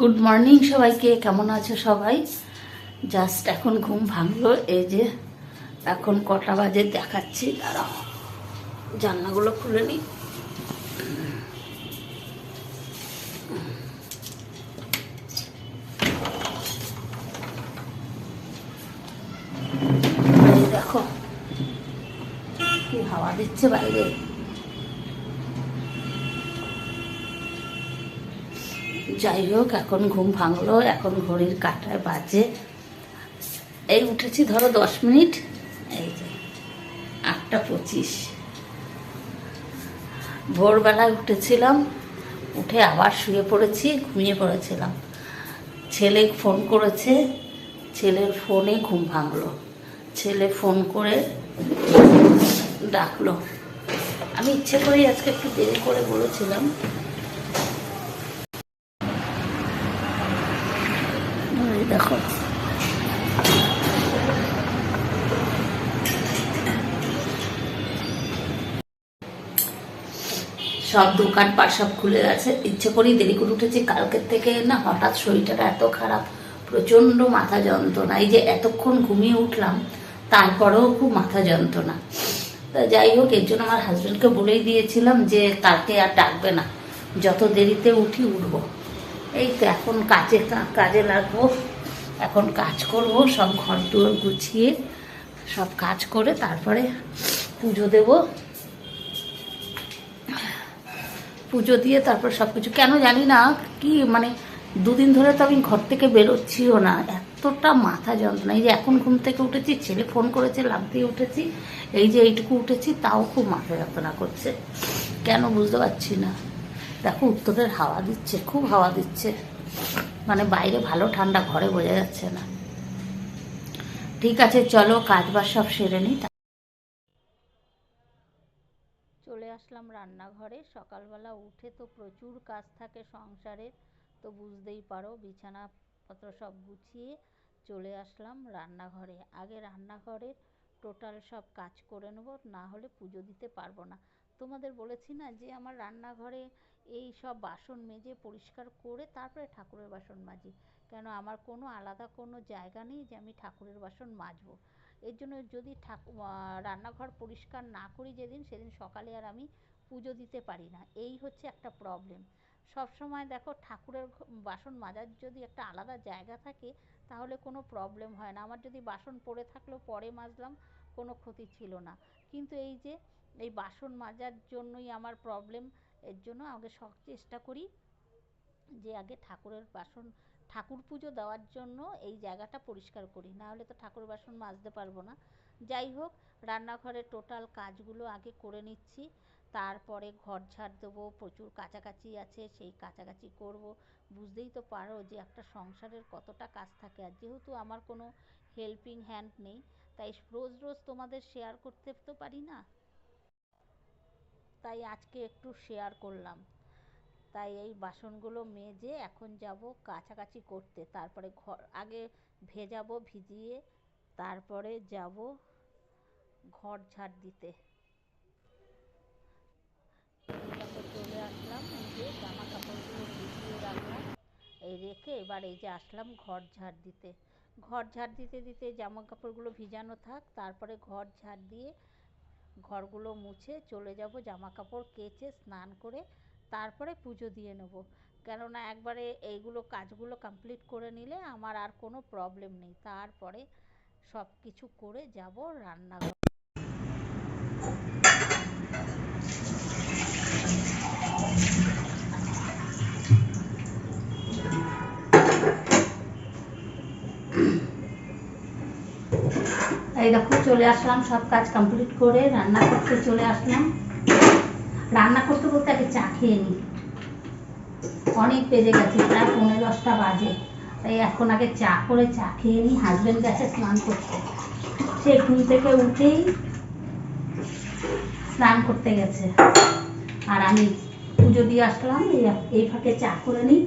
Good morning সবাইকে, কেমন আছো সবাই? জাস্ট এখন ঘুম ভাঙলো, এই যে এখন কটা বাজে দেখাচ্ছি, দাঁড়াও, জানলাগুলো খুলে নিই দেখো, কি হাওয়া দিচ্ছে বাইরে। যাই হোক, এখন ঘুম ভাঙলো, এখন ঘড়ির কাটায় বাজে। এই উঠেছি ধরো দশ মিনিট, এই যে আটটা পঁচিশ। ভোরবেলায় উঠেছিলাম, উঠে আবার শুয়ে পড়েছি, ঘুমিয়ে পড়েছিলাম। ছেলে ফোন করেছে, ছেলের ফোনে ঘুম ভাঙলো। ছেলে ফোন করে ডাকলো। আমি ইচ্ছে করেই আজকে একটু দেরি করে বলেছিলাম এই দেখো সব দোকানপাট সব খুলে গেছে। ইচ্ছে করেই দেরি করে উঠেছি। কালকের থেকে না হঠাৎ শরীরটা এত খারাপ, প্রচণ্ড মাথা যন্ত্রণা। এই যে এতক্ষণ ঘুমিয়ে উঠলাম, তারপরেও খুব মাথা যন্ত্রণা। তা যাই হোক, এর জন্য আমার হাজব্যান্ডকে বলেই দিয়েছিলাম যে কালকে আর ডাকবে না। যত দেরিতে উঠি উঠবো। এই তো এখন কাজে কাজে লাগবো। এখন কাজ করব, সব ঘর দুয়ার গুছিয়ে সব কাজ করে তারপরে পুজো দেব। পুজো দিয়ে তারপর সব কিছু। কেন জানি না, কি মানে দুদিন ধরে তো আমি ঘর থেকে বেরোচ্ছিও না, এতটা মাথা যন্ত্রণা। এই যে এখন ঘুম থেকে উঠেছি, ছেলে ফোন করেছে লাভ দিয়ে উঠেছি, এই যে এইটুকু উঠেছি, তাও খুব মাথা যন্ত্রণা করছে। কেন বুঝতে পারছি না। দেখো উত্তরের হাওয়া দিচ্ছে, খুব হাওয়া দিচ্ছে। মানে বাইরে ভালো ঠান্ডা ঘরে বোঝা যাচ্ছে না। ঠিক আছে, চলো কাজ বাজ সব সেরে নিই চলে আসলাম রান্নাঘরে। সকালবেলা উঠে তো প্রচুর কাজ থাকে সংসারের তো বুঝতেই পারো বিছানাপত্র সব গুছিয়ে চলে আসলাম রান্নাঘরে। আগে রান্নাঘরের টোটাল সব কাজ করে নেব, না হলে পুজো দিতে পারব না। তোমাদের বলেছি না যে আমার রান্নাঘরে এই সব বাসন মেজে পরিষ্কার করে তারপরে ঠাকুরের বাসন মাজি। কেন আমার কোনো আলাদা কোনো জায়গা নেই যে আমি ঠাকুরের বাসন মাজবো। এর জন্য যদি ঠাকুর রান্নাঘর পরিষ্কার না করি যেদিন, সেদিন সকালে আর আমি পুজো দিতে পারি না। এই হচ্ছে একটা প্রবলেম সব সময় দেখো ঠাকুরের বাসন মাজার যদি একটা আলাদা জায়গা থাকে, তাহলে কোনো প্রবলেম হয় না। আমার যদি বাসন পড়ে থাকলেও পরে মাজলাম, কোনো ক্ষতি ছিল না। কিন্তু এই যে, এই বাসন মাজার জন্যই আমার প্রবলেম এর জন্য আগে সব চেষ্টা করি যে আগে ঠাকুরের বাসন, ঠাকুর পুজো দেওয়ার জন্য এই জায়গাটা পরিষ্কার করি। না হলে তো ঠাকুর বাসন মাজতে পারব না। যাই হোক রান্নাঘরের টোটাল কাজগুলো আগে করে নিচ্ছি। তারপরে ঘর ঝাড় দেবো, প্রচুর কাচাকাচি আছে, সেই কাচাকাচি করব। বুঝতেই তো পারো যে একটা সংসারের কতটা কাজ থাকে। আর যেহেতু আমার কোনো হেল্পিং হ্যান্ড নেই, তাই রোজ রোজ তোমাদের শেয়ার করতে তো পারি না। তাই আজকে একটু শেয়ার করলাম। তাই এই বাসনগুলো মেজে এখন যাব কাছাকাছি করতে। তারপরে ঘর, আগে ভেজাবো, ভিজিয়ে তারপরে যাব ঘর ঝাড় দিতে। চলে আসলাম জামা কাপড়গুলো ভিজিয়ে রাখলাম। এই রেখে এবার এই যে আসলাম ঘর ঝাড় দিতে। ঘর ঝাড় দিতে দিতে জামা কাপড়গুলো ভিজানো থাক, তারপরে ঘর ঝাড় দিয়ে ঘরগুলো মুছে চলে যাব জামা কাপড় কেচে স্নান করে তারপরে পুজো দিয়ে নেব। কেননা একবারে এইগুলো কাজগুলো কমপ্লিট করে নিলে আমার আর কোনো প্রবলেম নেই। তারপরে সব কিছু করে যাব রান্নাঘর। এই দেখো, চলে আসলাম, সব কাজ কমপ্লিট করে রান্না করতে চলে আসলাম। রান্না করতে করতে আগে চা খেয়ে নিই। অনেক বেজে গেছে, প্রায় পৌনে দশটা বাজে। তাই এখন আগে চা করে চা খেয়ে নিই হাজবেন্ড গেছে স্নান করতে। সে ঘুম থেকে উঠেই স্নান করতে গেছে। আর আমি পুজো দিয়ে আসলাম, এই এই ফাঁকে চা করে নিই।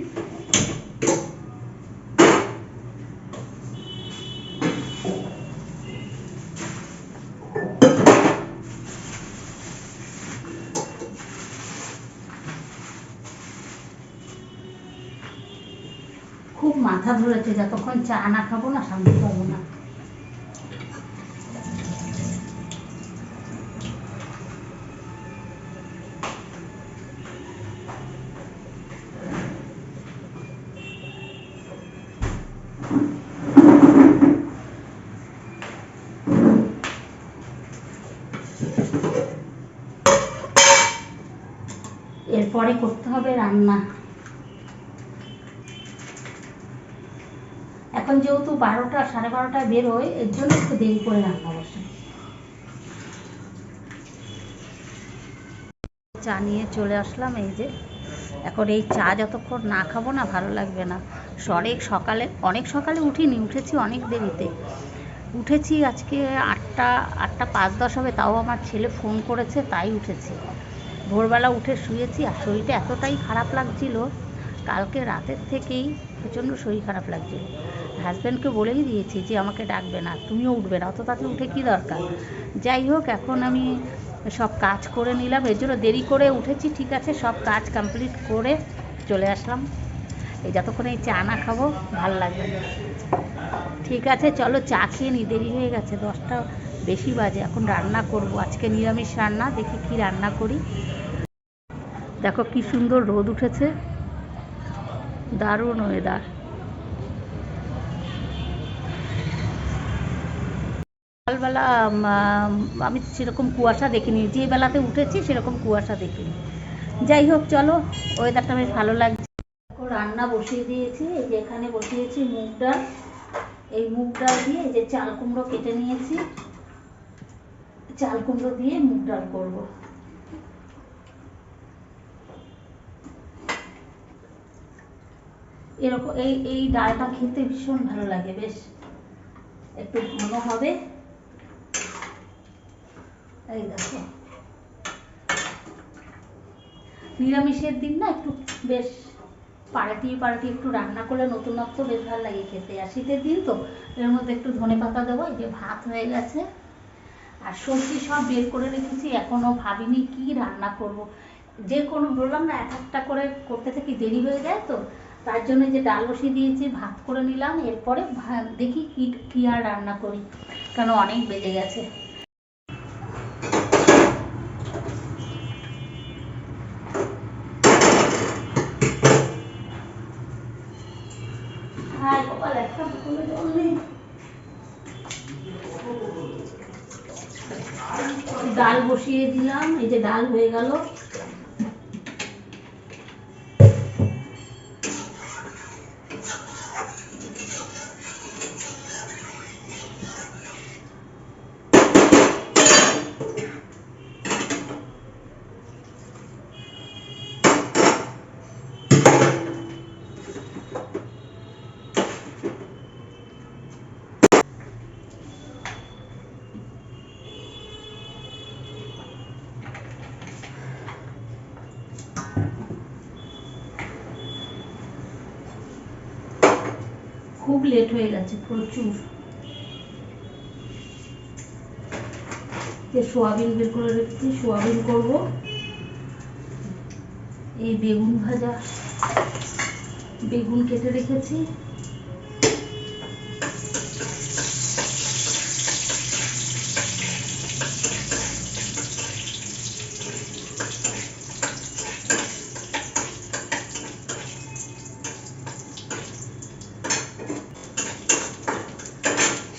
খুব মাথা ধরেছে যতক্ষণ চা না খাব না, শান্তি পাবো না। এরপরে করতে হবে রান্না। এখন যেহেতু বারোটা, সাড়ে বারোটায় বেরোয় এর জন্য একটু দেরি করে রান্না বসে চা নিয়ে চলে আসলাম, এই যে। এখন এই চা যতক্ষণ না খাব না, ভালো লাগবে না। অনেক সকালে অনেক সকালে উঠিনি, উঠেছি অনেক দেরিতে। উঠেছি আজকে আটটা আটটা পাঁচ দশ হবে, তাও আমার ছেলে ফোন করেছে, তাই উঠেছি। ভোরবেলা উঠে শুয়েছি, আর শরীরটা এতটাই খারাপ লাগছিল, কালকে রাতের থেকেই প্রচণ্ড শরীর খারাপ লাগছিল। হাজব্যান্ডকে বলেই দিয়েছি যে, আমাকে ডাকবে না, তুমিও উঠবে না, অত তাড়াতাড়ি উঠে কী দরকার? যাই হোক, এখন আমি সব কাজ করে নিলাম, এর জন্য দেরি করে উঠেছি, ঠিক আছে, সব কাজ কমপ্লিট করে চলে আসলাম। এই যতক্ষণ এই চা না খাব, ভালো লাগবে না। ঠিক আছে, চলো চা খেয়ে নি, দেরি হয়ে গেছে, দশটা বেশি বাজে, এখন রান্না করব, আজকে নিরামিষ রান্না, দেখি কি রান্না করি। দেখো কি সুন্দর রোদ উঠেছে, দারুণ ওয়েদার সকালবেলা আমি সেরকম কুয়াশা দেখিনি। যে বেলাতে উঠেছি, সেরকম কুয়াশা দেখিনি। যাই হোক, চলো ওয়েদারটা বেশ ভালো লাগছে। রান্না বসিয়ে দিয়েছি। এই যে এখানে বসিয়েছি মুগ ডাল। এই মুগ ডাল দিয়ে যে চাল কুমড়ো কেটে নিয়েছি। চাল কুমড়ো দিয়ে মুগ ডাল করব। এরকম, এই এই ডালটা খেতে ভীষণ ভালো লাগে, বেশ। একটু ঘন হবে। এই দেখো। নিরামিষের দিন না একটু বেশ পাল্টিয়ে পাল্টিয়ে একটু রান্না করলে নতুনত্ব বেশ ভালো লাগে খেতে। আর শীতের দিন তো এর মধ্যে একটু ধনে পাতা দেবো, এই যে ভাত হয়ে গেছে। আর সবজি সব বের করে রেখেছি, এখনও ভাবিনি কি রান্না করব। যে কোনো বললাম না, এক একটা করে করতে থেকে, দেরি হয়ে যায় তো। তার জন্য যে ডাল বসিয়ে দিয়েছি, ভাত করে নিলাম। এরপরে দেখি কি কি আর রান্না করি কারণ অনেক বেজে গেছে হায় কপাল একটা বোতলে জল নেই ডাল বসিয়ে দিলাম এই যে ডাল হয়ে গেল খুব লেট হয়ে গেছে প্রচুর। যে সোয়াবিন বের করে রেখেছি, সোয়াবিন করব। এই বেগুন ভাজা। বেগুন কেটে রেখেছি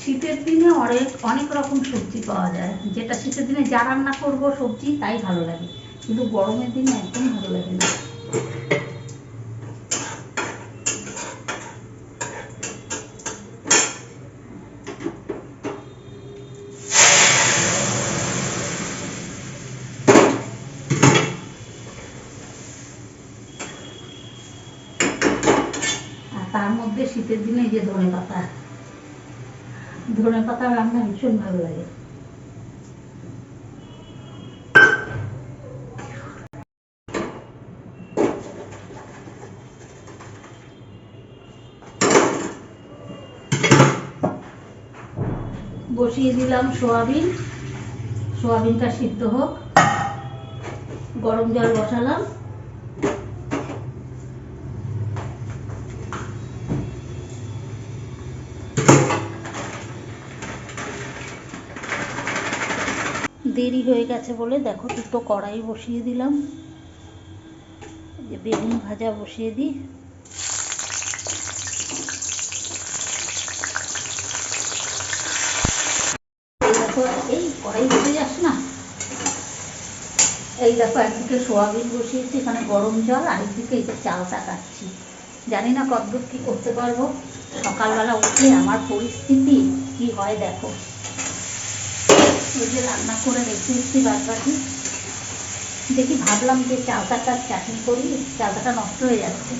শীতের দিনে অনেক অনেক রকম সবজি পাওয়া যায় যেটা শীতের দিনে যা রান্না করব সবজি, তাই ভালো লাগে। কিন্তু গরমের দিনে একদম ভালো লাগে না। তার মধ্যে শীতের দিনে যে ধনে পাতা ধনে পাতা রান্না ভীষণ ভালো লাগে। বসিয়ে দিলাম সোয়াবিন। সোয়াবিনটা সিদ্ধ হোক। গরম জল বসালাম। দেরি হয়ে গেছে বলে দেখো দুটো কড়াই বসিয়ে দিলাম। বেগুন ভাজা বসিয়ে দিই। এই দেখো একদিকে সোয়াবিন বসিয়েছি, এখানে গরম জল আরেকদিকে এই যে চালটা কাটছি। জানি না কতদূর কী করতে পারব। সকালবেলা উঠে আমার পরিস্থিতি কি হয় দেখো। ওই যে রান্না করে রেখে এসেছি বাদ বাকি দেখি ভাবলাম যে চালতাটার চাটনি করি চালতাটা নষ্ট হয়ে যাচ্ছে।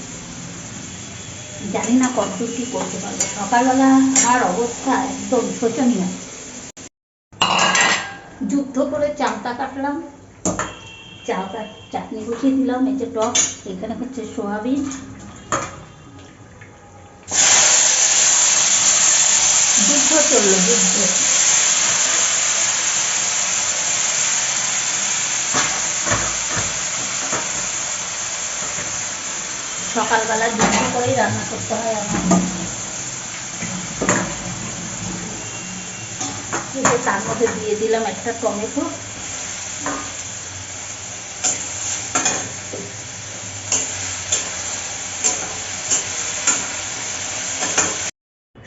জানি না কতদূর কী করতে পারব। সকালবেলা আমার অবস্থা একদম শোচনীয়। যুদ্ধ করে চালটা কাটলাম। চালতা চাটনি বসিয়ে দিলাম, এই যে টক, এখানে হচ্ছে সোয়াবিন। যুদ্ধ চলল যুদ্ধ সকালবেলা যুদ্ধ করেই রান্না করতে হয় আমার। তার মধ্যে দিয়ে দিলাম একটা টমেটো।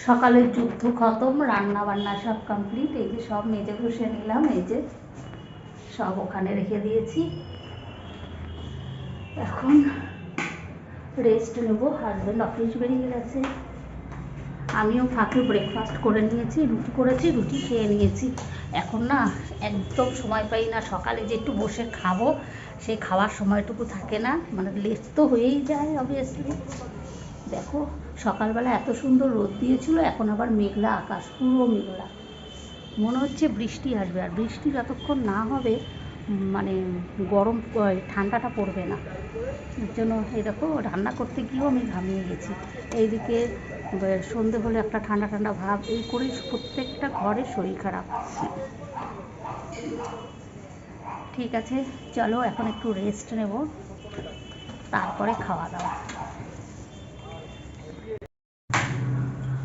সকালের যুদ্ধ খতম রান্না বান্না সব কমপ্লিট এই যে সব মেজে বসে নিলাম, এই যে সব ওখানে রেখে দিয়েছি। এখন রেস্ট নেব হাজব্যান্ড অফিস বেরিয়ে গেছে। আমিও ফাঁকে ব্রেকফাস্ট করে নিয়েছি, রুটি করেছি, রুটি খেয়ে নিয়েছি। এখন না একদম সময় পাই না, সকালে যে একটু বসে খাব, সেই খাওয়ার সময়টুকু থাকে না। মানে লেট তো হয়েই যায় অবভিয়াসলি দেখো, সকালবেলা এত সুন্দর রোদ দিয়েছিল, এখন আবার মেঘলা আকাশ, পুরো মেঘলা। মনে হচ্ছে বৃষ্টি আসবে, আর বৃষ্টি যতক্ষণ না হবে মানে গরম ঠান্ডাটা পড়বে না। এর জন্য এই দেখো, রান্না করতে গিয়েও আমি ঘামিয়ে গেছি। এইদিকে সন্ধে হলে একটা ঠান্ডা ঠান্ডা ভাব, এই করেই প্রত্যেকটা ঘরে শরীর খারাপ। ঠিক আছে, চলো এখন একটু রেস্ট নেব, তারপরে খাওয়া দাওয়া।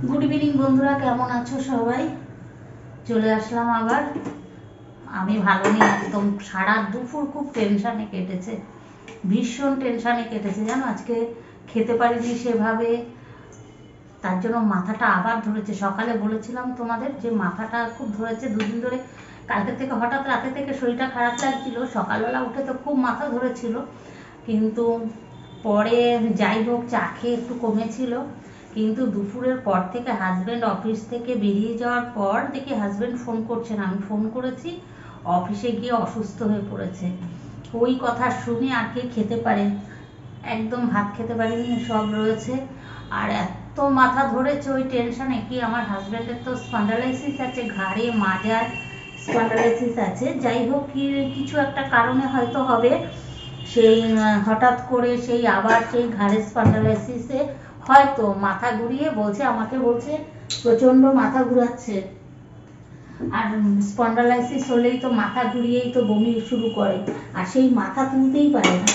গুড ইভিনিং বন্ধুরা, কেমন আছো সবাই? চলে আসলাম আবার। আমি ভালো নেই, একদম সারা দুপুর খুব টেনশানে কেটেছে, ভীষণ টেনশানে কেটেছে। জানো, আজকে খেতে পারিনি সেভাবে, তার জন্য মাথাটা আবার ধরেছে। সকালে বলেছিলাম তোমাদের যে মাথাটা খুব ধরেছে, দুদিন ধরে কালকে থেকে হঠাৎ রাতে থেকে শরীরটা খারাপ লাগছিল। সকালবেলা উঠে তো খুব মাথা ধরেছিল, কিন্তু পরে যাই হোক, চা খেয়ে একটু কমেছিল। কিন্তু দুপুরের পর থেকে হাজবেন্ড অফিস থেকে বেরিয়ে যাওয়ার পর দেখি হাজবেন্ড ফোন করছেন। আমি ফোন করেছি অফিসে গিয়ে অসুস্থ হয়ে পড়েছে। ওই কথা শুনে আর কে খেতে পারে? একদম ভাত খেতে পারিনি, সব রয়েছে। আর এত মাথা ধরেছে ওই টেনশনে কি আমার হাজবেন্ডের তো স্পন্ডালাইসিস আছে, ঘাড়ে মাজার স্পন্ডালাইসিস আছে। যাই হোক, কি কিছু একটা কারণে হয়তো হবে। সেই হঠাৎ করে সেই আবার সেই ঘাড়ের স্পন্ডালাইসিসে হয়তো মাথা ঘুরিয়ে বলছে, আমাকে বলছে প্রচণ্ড মাথা ঘুরাচ্ছে। আর স্পন্ডালাইসিস হলেই তো মাথা ঘুরিয়েই তো বমি শুরু করে, আর সেই মাথা তুলতেই পারে না।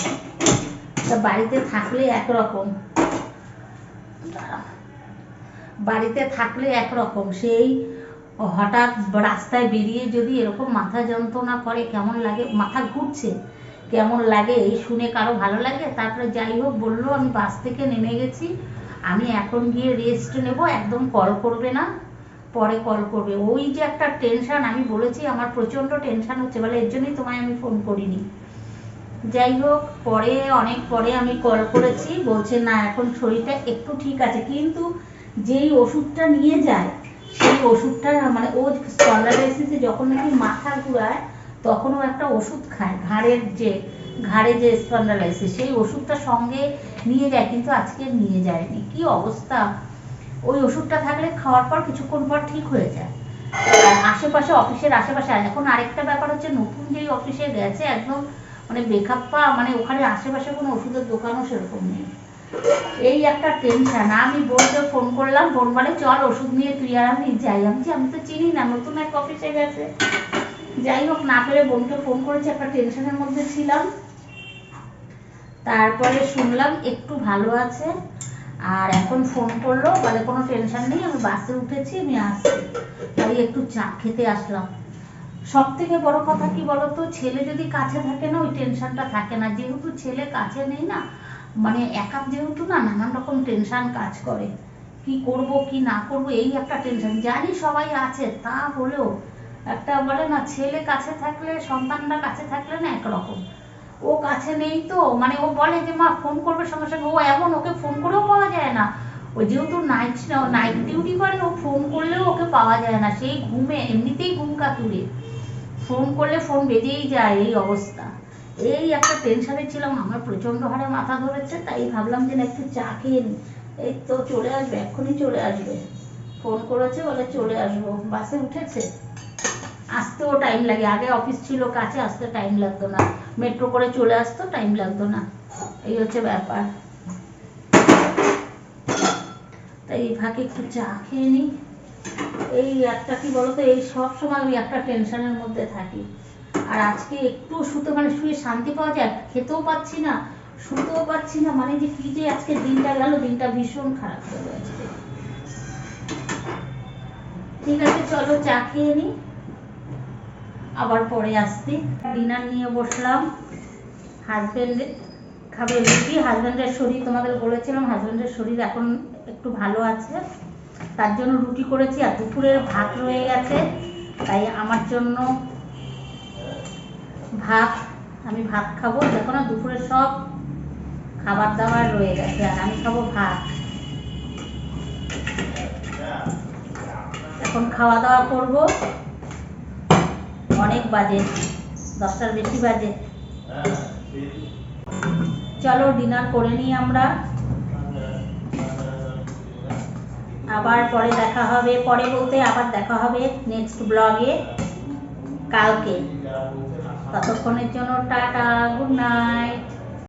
তা বাড়িতে থাকলে একরকম। বাড়িতে থাকলে একরকম, সেই হঠাৎ রাস্তায় বেরিয়ে যদি এরকম মাথা যন্ত্রণা করে, কেমন লাগে? মাথা ঘুরছে, কেমন লাগে? এই শুনে কারও ভালো লাগে? তারপরে যাই হোক, বলল, আমি বাস থেকে নেমে গেছি। আমি এখন গিয়ে রেস্ট নেব, একদম কল করবে না, পরে কল করবে। ওই যে একটা টেনশন আমি বলেছি, আমার প্রচণ্ড টেনশন হচ্ছে, বলে এর জন্যই তোমায় আমি ফোন করিনি। যাই হোক, পরে, অনেক পরে আমি কল করেছি, বলছে, না, এখন শরীরটা একটু ঠিক আছে। কিন্তু যেই ওষুধটা নিয়ে যায়, সেই ওষুধটা মানে ও স্পন্ডালাইসিসে যখন নাকি মাথা ঘুরায় তখন ও একটা ওষুধ খায়, ঘাড়ের যে ঘাড়ে যে স্পন্ডালাইসিস সেই ওষুধটা সঙ্গে নিয়ে যায় কিন্তু আজকে নিয়ে যায়নি। কি অবস্থা? ওই ওষুধটা থাকলে খাওয়ার পর কিছুক্ষণ পর ঠিক হয়ে যায়। আশেপাশে অফিসের আশেপাশে এখন আরেকটা ব্যাপার হচ্ছে নতুন যেই অফিসে গেছে একদম মানে বেখাপ্পা মানে ওখানে আশেপাশে কোনো ওষুধের দোকানও সেরকম নেই। এই একটা টেনশন আমি বোনকে ফোন করলাম বোন বলে চল ওষুধ নিয়ে তুই আর আমি যাই। আমি বলছি, আমি তো চিনি না নতুন এক অফিসে গেছে। যাই হোক না পেরে বোনকে ফোন করেছি একটা টেনশনের মধ্যে ছিলাম। তারপরে শুনলাম একটু ভালো আছে, আর এখন ফোন করল, বলে কোনো টেনশন নেই, আমি বাসে উঠেছি, আমি আসছি। তাই একটু চা খেতে আসলাম। সব থেকে বড় কথা কি বলতো, ছেলে যদি কাছে থাকে না, ওই টেনশনটা থাকে না। যেহেতু ছেলে কাছে নেই না মানে একা যেহেতু না, নানান রকম টেনশন কাজ করে। কি করব, কি না করব, এই একটা টেনশন জানি সবাই আছে, তা হলেও একটা বলে না, ছেলে কাছে থাকলে, সন্তানরা কাছে থাকলে না একরকম। ও কাছে নেই তো মানে ও বলে যে, মা ফোন করবে সঙ্গে সঙ্গে। ও এমন, ওকে ফোন করেও পাওয়া যায় না। ও যেহেতু নাইট নাইট ডিউটি করে ও ফোন করলেও ওকে পাওয়া যায় না। সেই ঘুমে, এমনিতেই ঘুম কাতুরে। ফোন করলে ফোন বেজেই যায়, এই অবস্থা। এই একটা টেনশনে ছিলাম, আমার প্রচণ্ড হারে মাথা ধরেছে, তাই ভাবলাম যে, না, একটু চা খেয়ে এই তো চলে আসবে, এক্ষুনি চলে আসবে। ফোন করেছে, বলে চলে আসব। বাসে উঠেছে। আসতেও টাইম লাগে। আগে অফিস ছিল কাছে, আসতে টাইম লাগতো না। মেট্রো করে চলে আসতো টাইম লাগতো না। এই হচ্ছে ব্যাপার। তাই এই ফাঁকে একটু চা খেয়ে নিই। এই একটা কি বলতো, এই সব সময় আমি একটা টেনশনের মধ্যে থাকি। আর আজকে একটু শুতে মানে শুয়ে শান্তি পাওয়া যায়, খেতেও পাচ্ছি না, শুতেও পাচ্ছি না মানে যে কি যে আজকে দিনটা গেল, দিনটা ভীষণ খারাপ গেল আজকে ঠিক আছে, চলো চা খেয়ে নিই। আবার পরে আসছি। ডিনার নিয়ে বসলাম। হাজবেন্ড খাবে রুটি। হাজবেন্ডের শরীর তোমাদের বলেছিলাম হাজবেন্ডের শরীর এখন একটু ভালো আছে। তার জন্য রুটি করেছি আর দুপুরের ভাত রয়ে গেছে। তাই আমার জন্য ভাত, আমি ভাত খাব। দেখো না, দুপুরে সব খাবার দাবার রয়ে গেছে আর আমি খাব ভাত। এখন খাওয়া দাওয়া করব। অনেক বাজে, দশটার বেশি বাজে। চলো ডিনার করে নিই আমরা। আবার পরে দেখা হবে, পরে বলতে আবার দেখা হবে নেক্সট ব্লগে কালকে। ততক্ষণের জন্য টাটা গুড নাইট